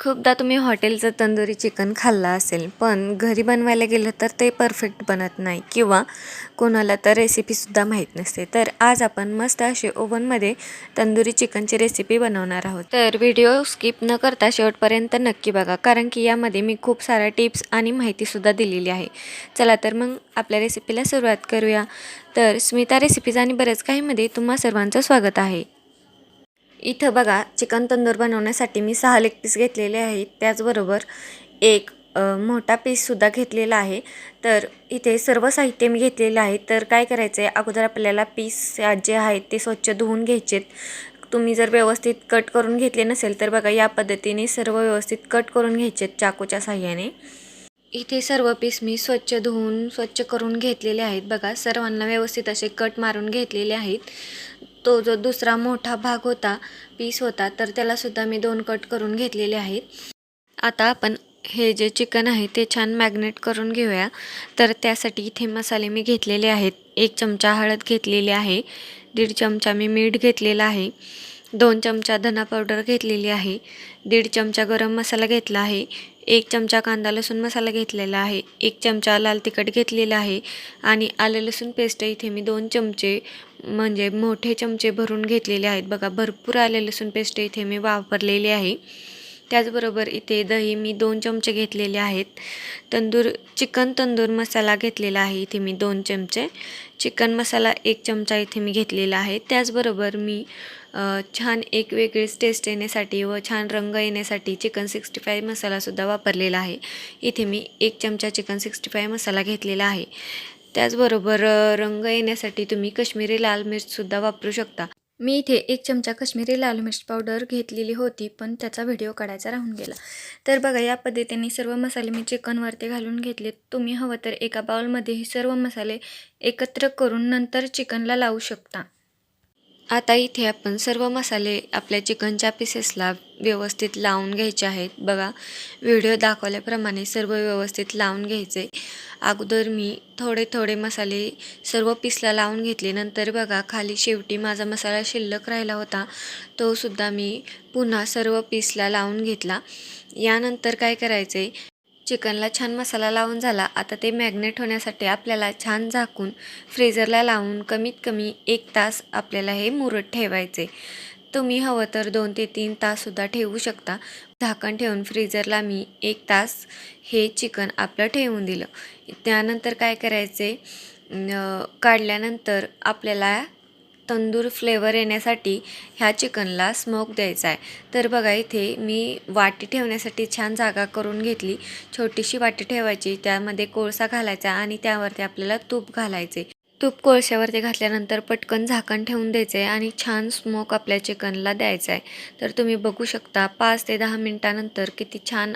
खूपदा तुम्ही हॉटेलचं तंदुरी चिकन खाल्लं असेल पण घरी बनवायला गेलं तर ते परफेक्ट बनत नाही किंवा कोणाला तर रेसिपीसुद्धा माहीत नसते. तर आज आपण मस्त असे ओव्हनमध्ये तंदुरी चिकनची रेसिपी बनवणार आहोत. तर व्हिडिओ स्किप न करता शेवटपर्यंत नक्की बघा कारण की यामध्ये मी खूप साऱ्या टिप्स आणि माहितीसुद्धा दिलेली आहे. चला तर मग आपल्या रेसिपीला सुरुवात करूया. तर स्मिता रेसिपीज आणि बरेच काहीमध्ये तुम्हा सर्वांचं स्वागत आहे. इथं बघा चिकन तंदूर बनवण्यासाठी मी सहा लेग पीस घेतलेले आहेत. त्याचबरोबर एक मोठा पीससुद्धा घेतलेला आहे. तर इथे सर्व साहित्य मी घेतलेलं आहे. तर काय करायचं आहे अगोदर आपल्याला पीस जे आहेत ते स्वच्छ धुवून घ्यायचेत. तुम्ही जर व्यवस्थित कट करून घेतले नसेल तर बघा या पद्धतीने सर्व व्यवस्थित कट करून घ्यायचेत चाकूच्या साह्याने. इथे सर्व पीस मी स्वच्छ धुवून स्वच्छ करून घेतलेले आहेत. बघा सर्वांना व्यवस्थित असे कट मारून घेतलेले आहेत. तो जो दुसरा मोठा भाग होता पीस होता तर त्यालासुद्धा मी दोन कट करून घेतलेले आहेत. आता आपण हे जे चिकन आहे ते छान मॅग्नेट करून घेऊया. तर त्यासाठी इथे मसाले मी घेतलेले आहेत. एक चमचा हळद घेतलेली आहे. दीड चमचा मी मीठ घेतलेला आहे. दोन चमचा धना पावडर घेतलेली आहे. दीड चमचा गरम मसाला घेतला आहे. एक चमचा कांदा लसूण मसाला घेतलेला आहे. एक चमचा लाल तिखट घेतलेला आहे. आणि आलं लसूण पेस्ट इथे मी दोन चमचे म्हणजे मोठे चमचे भरून घेतलेले आहेत. बघा भरपूर आले लसूण पेस्ट इथे मी वापरलेली आहे. त्याचबरोबर इथे दही मी दोन चमचे घेतलेले आहेत. तंदूर चिकन तंदूर मसाला घेतलेला आहे इथे मी दोन चमचे. चिकन मसाला एक चमचा इथे मी घेतलेला आहे. त्याचबरोबर मी छान एक वेगळीच टेस्ट येण्यासाठी व छान रंग येण्यासाठी चिकन सिक्स्टी फाय मसालासुद्धा वापरलेला आहे. इथे मी एक चमचा चिकन सिक्स्टी फाय मसाला घेतलेला आहे. त्याचबरोबर रंग येण्यासाठी तुम्ही कश्मीरी लाल मिर्चसुद्धा वापरू शकता. मी इथे एक चमचा कश्मीरी लाल मिर्च पावडर घेतलेली होती पण त्याचा व्हिडिओ काढायचा राहून गेला. तर बघा या पद्धतीने सर्व मसाले मी चिकनवरती घालून घेतले तुम्ही हवं तर एका बाउलमध्ये हे सर्व मसाले एकत्र करून नंतर चिकनला लावू शकता. आता इथे आपण सर्व मसाले आपल्या चिकनच्या पीसेसला व्यवस्थित लावून घ्यायचे आहेत. बघा व्हिडिओ दाखवल्याप्रमाणे सर्व व्यवस्थित लावून घ्यायचे. अगोदर मी थोडे थोडे मसाले सर्व पीसला लावून घेतले. नंतर बघा खाली शेवटी माझा मसाला शिल्लक राहिला होता. तो सुद्धा मी पुन्हा सर्व पीसला लावून घेतला. यानंतर काय करायचे? चिकनला छान मसाला लावून झाला. आता ते मॅग्नेट होण्यासाठी आपल्याला छान झाकून फ्रीजरला लावून कमीत कमी एक तास आपल्याला हे मुरत ठेवायचे. तुम्ही हवं तर दोन ते तीन ताससुद्धा ठेवू शकता. झाकण ठेवून फ्रीजरला मी एक तास हे चिकन आपलं ठेवून दिलं. त्यानंतर काय करायचे? काढल्यानंतर आपल्याला तंदूर फ्लेवर येण्यासाठी ह्या चिकनला स्मोक द्यायचा आहे. तर बघा इथे मी वाटी ठेवण्यासाठी छान जागा करून घेतली. छोटीशी वाटी ठेवायची त्यामध्ये कोळसा घालायचा आणि त्यावरती आपल्याला तूप घालायचे. तूप कोळशावरती घातल्यानंतर पटकन झाकण ठेवून द्यायचं आहे आणि छान स्मोक आपल्या चिकनला द्यायचा आहे तर तुम्ही बघू शकता पाच ते दहा मिनटानंतर किती छान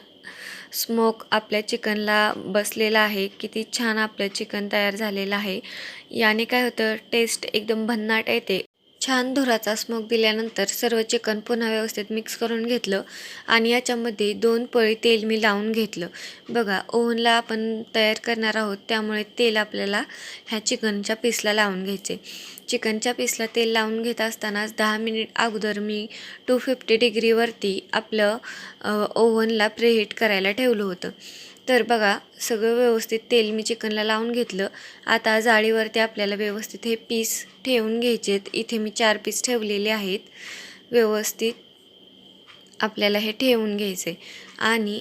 स्मोक आपल्या चिकनला बसलेला आहे किती छान आपलं चिकन तयार झालेलं आहे. याने काय होतं टेस्ट एकदम भन्नाट येते. छान धुराचा स्मोक दिल्यानंतर सर्व चिकन पुन्हा व्यवस्थित मिक्स करून घेतलं आणि याच्यामध्ये दोन पळी तेल मी लावून घेतलं. बघा ओव्हनला आपण तयार करणार आहोत त्यामुळे तेल आपल्याला ह्या चिकनच्या पीसला लावून घ्यायचे. चिकनच्या पीसला तेल लावून घेत असतानाच दहा मिनिट अगोदर मी टू फिफ्टी डिग्रीवरती आपलं ओव्हनला प्रेहीट करायला ठेवलं होतं. तर बघा सगळं व्यवस्थित तेल मी चिकनला लावून घेतलं. आता जाळीवरती आपल्याला व्यवस्थित हे पीस ठेवून घ्यायचेत. इथे मी चार पीस ठेवलेले आहेत. व्यवस्थित आपल्याला हे ठेवून घ्यायचे आणि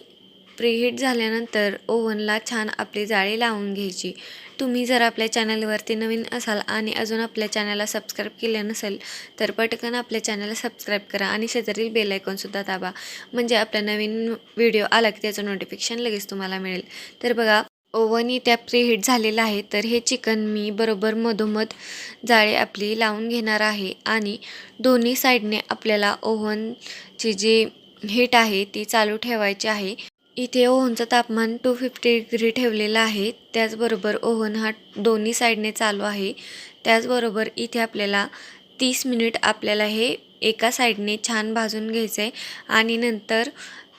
प्रीहीट झाल्यानंतर ओव्हनला छान आपली जाळी लावून घ्यायची. तुम्ही जर आपल्या चॅनलवरती नवीन असाल आणि अजून आपल्या चॅनलला सबस्क्राईब केलं नसेल तर पटकन आपल्या चॅनलला सबस्क्राईब करा आणि शेजारील बेल आयकॉनसुद्धा दाबा. म्हणजे आपला नवीन व्हिडिओ आला की त्याचं नोटिफिकेशन लगेच तुम्हाला मिळेल. तर बघा ओव्हन त्या प्रीहीट झालेलं आहे. तर हे चिकन मी बरोबर मधोमध जाळी आपली लावून घेणार आहे आणि दोन्ही साईडने आपल्याला ओव्हनची जी हीट आहे ती चालू ठेवायची आहे. इथे ओव्हनचं तापमान टू फिफ्टी डिग्री ठेवलेलं आहे. त्याचबरोबर ओव्हन हा दोन्ही साईडने चालू आहे. त्याचबरोबर इथे आपल्याला तीस मिनिट आपल्याला हे एका साईडने छान भाजून घ्यायचं आहे आणि नंतर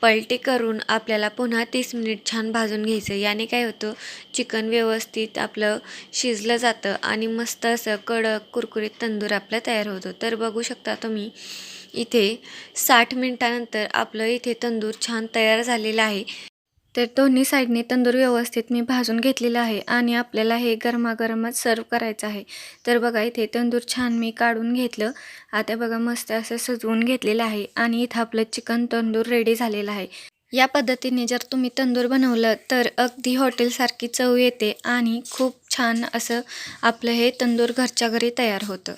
पलटी करून आपल्याला पुन्हा तीस मिनिट छान भाजून घ्यायचं याने काय होतं? चिकन व्यवस्थित आपलं शिजलं जातं आणि मस्त असं कडक कुरकुरीत तंदूर आपलं तयार होतं. तर बघू शकता तुम्ही इथे साठ मिनटानंतर आपलं इथे तंदूर छान तयार झालेलं आहे. तर दोन्ही साईडने तंदूर व्यवस्थित मी भाजून घेतलेला आहे आणि आपल्याला हे गरमागरमच सर्व करायचं आहे. तर बघा इथे तंदूर छान मी काढून घेतलं. आता बघा मस्त असं सजवून घेतलेलं आहे आणि इथं आपलं चिकन तंदूर रेडी झालेलं आहे. या पद्धतीने जर तुम्ही तंदूर बनवलं तर अगदी हॉटेलसारखी चव येते आणि खूप छान असं आपलं हे तंदूर घरच्या घरी तयार होतं.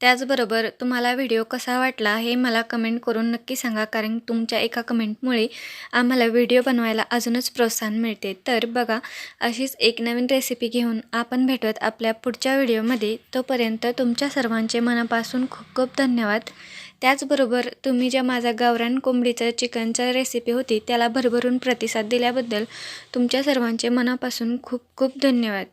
त्याचबरोबर तुम्हाला व्हिडिओ कसा वाटला हे मला कमेंट करून नक्की सांगा. कारण तुमच्या एका कमेंटमुळे आम्हाला व्हिडिओ बनवायला अजूनच प्रोत्साहन मिळते. तर बघा अशीच एक नवीन रेसिपी घेऊन आपण भेटूयात आपल्या पुढच्या व्हिडिओमध्ये. तोपर्यंत तुमच्या सर्वांचे मनापासून खूप खूप धन्यवाद. त्याचबरोबर तुम्ही ज्या माझा गावरान कोंबडीचं चिकनचं रेसिपी होती त्याला भरभरून प्रतिसाद दिल्याबद्दल तुमच्या सर्वांचे मनापासून खूप खूप धन्यवाद.